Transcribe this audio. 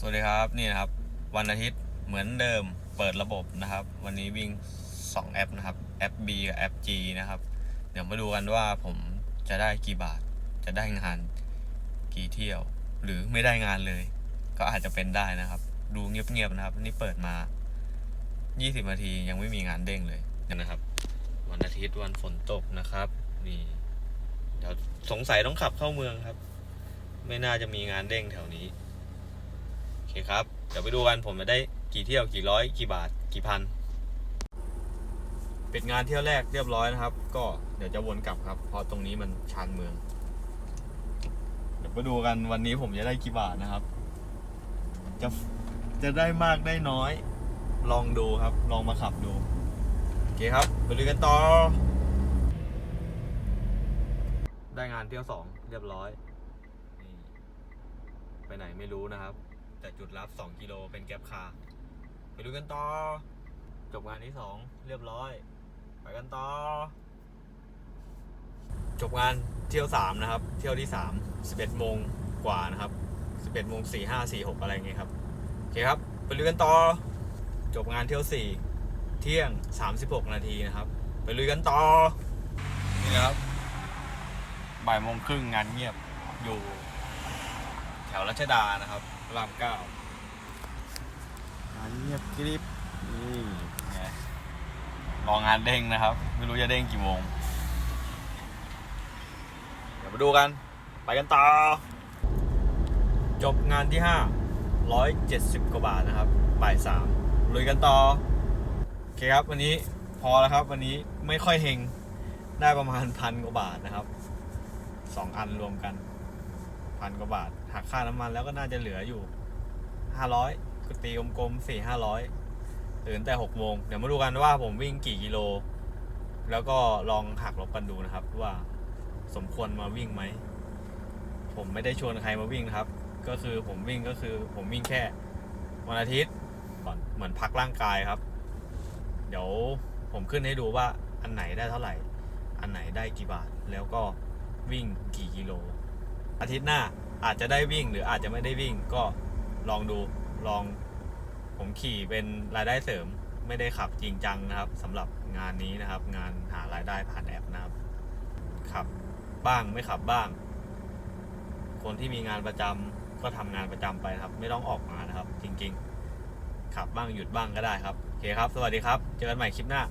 สวัสดีครับนี่นะครับ วันอาทิตย์เหมือนเดิมเปิดระบบนะครับ วันนี้วิ่ง 2 แอปนะครับแอป B กับแอป G นะครับ เดี๋ยวมาดูกันว่าผมจะได้กี่บาท จะได้งานกี่เที่ยว หรือไม่ได้งานเลย ก็อาจจะเป็นได้นะครับ ดูเงียบๆนะครับ นี่เปิดมา 20 นาทียังไม่มีงานเด้งเลยนะครับ วันอาทิตย์วันฝนตกนะครับนี่เดี๋ยวสงสัยต้องขับเข้าเมืองครับ ไม่น่าจะมีงานเด้งแถวนี้ เคครับ เดี๋ยวไปดูกันผมจะได้กี่เที่ยวกี่ร้อยกี่บาทกี่พันปิดงานเที่ยวแรกเรียบร้อยนะครับ ก็เดี๋ยวจะวนกลับครับ เพราะตรงนี้มันชานเมือง เดี๋ยวไปดูกันวันนี้ผมจะได้กี่บาทนะครับ จะจะได้มากได้น้อย ลองดูครับ ลองมาขับดู โอเคครับ ไปดูกันต่อ ได้งานเที่ยวสองเรียบร้อย ไปไหนไม่รู้นะครับ แต่จุดรับ 2 กิโลเป็นแก๊ปคาร์ไปดูกันต่อ จบงานที่ 2 เรียบร้อย ไปกันต่อ จบงานเที่ยว 3 นะครับ เที่ยวที่ 3 11โมงกว่านะครับ 11โมง4 5 4 6 อะไรเงี้ยครับ โอเคครับ ไปลุยกันต่อ จบงานเที่ยว 4 เที่ยง 36 นาทีนะครับ ไปลุยกันต่อ นี่นะครับบ่ายโมงครึ่งงานเงียบอยู่ วรัชดานะครับพระรามเก้างานเงียบกริบนี่ไงรองานเด้งนะครับ ไม่รู้จะเด้งกี่โมง เดี๋ยวมาดูกัน ไปกันต่อ จบงานที่ห้าร้อยเจ็ดสิบกว่าบาทนะครับ บ่ายสามลุยกันต่อ โอเคครับ วันนี้พอแล้วครับ วันนี้ไม่ค่อยเฮงได้ประมาณพันกว่าบาทนะครับสองอันรวมกัน พันกว่าบาทหักค่าน้ำมันแล้วก็น่าจะเหลืออยู่ห้าร้อยก็ตีกลมๆสี่ห้าร้อยตื่นแต่หกโมงเดี๋ยวมาดูกันว่าผมวิ่งกี่กิโล แล้วก็ลองหักลบกันดูนะครับ ว่าสมควรมาวิ่งไหม ผมไม่ได้ชวนใครมาวิ่งนะครับ ก็คือผมวิ่งก็คือ ผมวิ่งแค่วันอาทิตย์ก่อนเหมือนพักร่างกายครับ เดี๋ยวผมขึ้นให้ดูว่าอันไหนได้เท่าไหร่ อันไหนได้กี่บาท แล้วก็วิ่งกี่กิโล อาทิตย์หน้าอาจจะได้วิ่งหรืออาจจะไม่ได้วิ่งก็ลองดูลองผมขี่เป็นรายได้เสริมไม่ได้ขับจริงจังนะครับสำหรับงานนี้นะครับ งานหารายได้ผ่านแอปนะครับขับบ้างไม่ขับบ้าง คนที่มีงานประจำก็ทำงานประจำไปครับ ไม่ต้องออกมานะครับ จริง ๆ ขับบ้างหยุดบ้างก็ได้ครับโอเคครับ สวัสดีครับ เจอกันใหม่คลิปหน้า